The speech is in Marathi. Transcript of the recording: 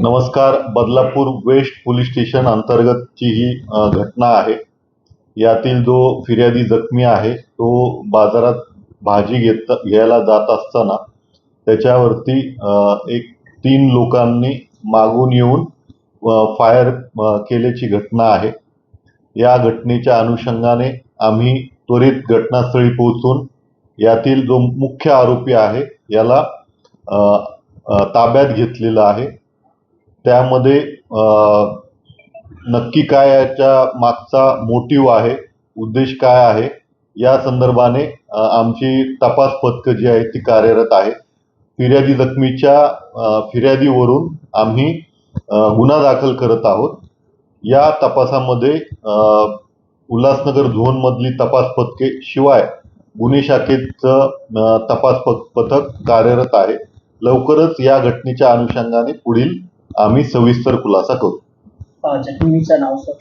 नमस्कार बदलापूर वेस्ट पोलीस स्टेशन अंतर्गतची ही घटना आहे. यातील जो फिर्यादी जखमी आहे तो बाजारात भाजी घेत घ्यायला जात असताना त्याच्यावरती एक तीन लोकांनी मागून येऊन फायर केल्याची घटना आहे. या घटनेच्या अनुषंगाने आम्ही त्वरित घटनास्थळी पोहोचून यातील जो मुख्य आरोपी आहे याला ताब्यात घेतलेला आहे. त्यामध्ये नक्की काय याच्या मागचा मोटिव्ह आहे उद्देश काय आहे या संदर्भाने आमची तपास पथकं जी आहेत ती कार्यरत आहे फिर्यादी जखमीच्या फिर्यादीवरून आम्ही गुन्हा दाखल करत आहोत. या तपासामध्ये उल्हासनगर झोनमधली तपास पथके शिवाय गुन्हे शाखेचं तपास पथक कार्यरत आहे. लवकरच या घटनेच्या अनुषंगाने पुढील आम्ही सविस्तर खुलासा करू. अ, नाव सर.